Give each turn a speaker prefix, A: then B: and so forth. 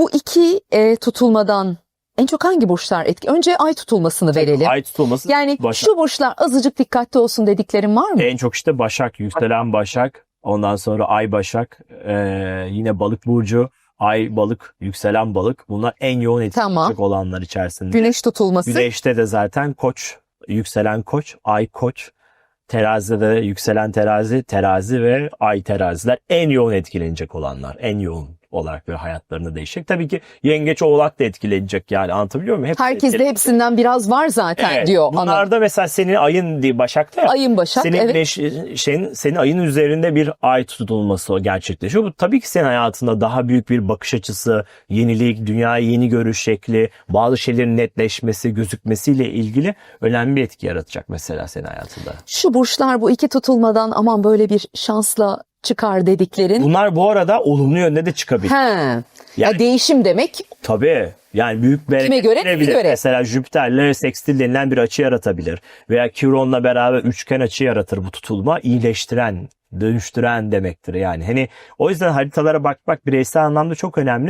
A: Bu iki e, tutulmadan en çok hangi burçlar etki? Önce ay tutulmasını verelim.
B: Ay tutulması
A: yani
B: Başak.
A: şu burçlar azıcık dikkatli olsun dediklerin var mı?
B: En çok işte Başak, yükselen Başak. Ondan sonra Ay Başak. ee, yine Balık Burcu. Ay Balık, yükselen Balık. Bunlar en yoğun etkileyecek
A: Tamam.
B: olanlar içerisinde.
A: Güneş tutulması.
B: Güneşte de zaten Koç, yükselen Koç, Ay Koç. Terazide de yükselen terazi, terazi ve ay teraziler en yoğun etkilenecek olanlar. En yoğun olarak böyle hayatlarında değişecek. Tabii ki yengeç oğlak da etkilenecek yani anlatabiliyor muyum? Hepsi
A: Herkeste
B: etkilenecek.
A: hepsinden biraz var zaten
B: Evet,
A: diyor. ana.
B: Bunlarda mesela senin ayın diye Başak'ta ya.
A: Ayın Başak.
B: senin,
A: evet.
B: güneş, şeyin, senin ayın üzerinde bir ay tutulması gerçekleşiyor. Bu tabii ki senin hayatında daha büyük bir bakış açısı, yenilik, dünyaya yeni görüş şekli, bazı şeylerin netleşmesi, gözükmesiyle ilgili önemli bir etki yaratacak mesela senin hayatında.
A: Şu burçlar bu iki tutulmadan aman böyle bir şansla çıkar dediklerin.
B: Bunlar bu arada olumlu yönde de çıkabilir.
A: He.
B: Yani-
A: Ya değişim demek
B: Tabii. Yani büyük bereket
A: Kime göre?
B: verebilir.
A: Göre?
B: Mesela Jüpiter'le sekstil denilen bir açı yaratabilir. Veya Kiron'la beraber üçgen açı yaratır bu tutulma. iyileştiren, dönüştüren demektir yani. Hani o yüzden haritalara bakmak bireysel anlamda çok önemli.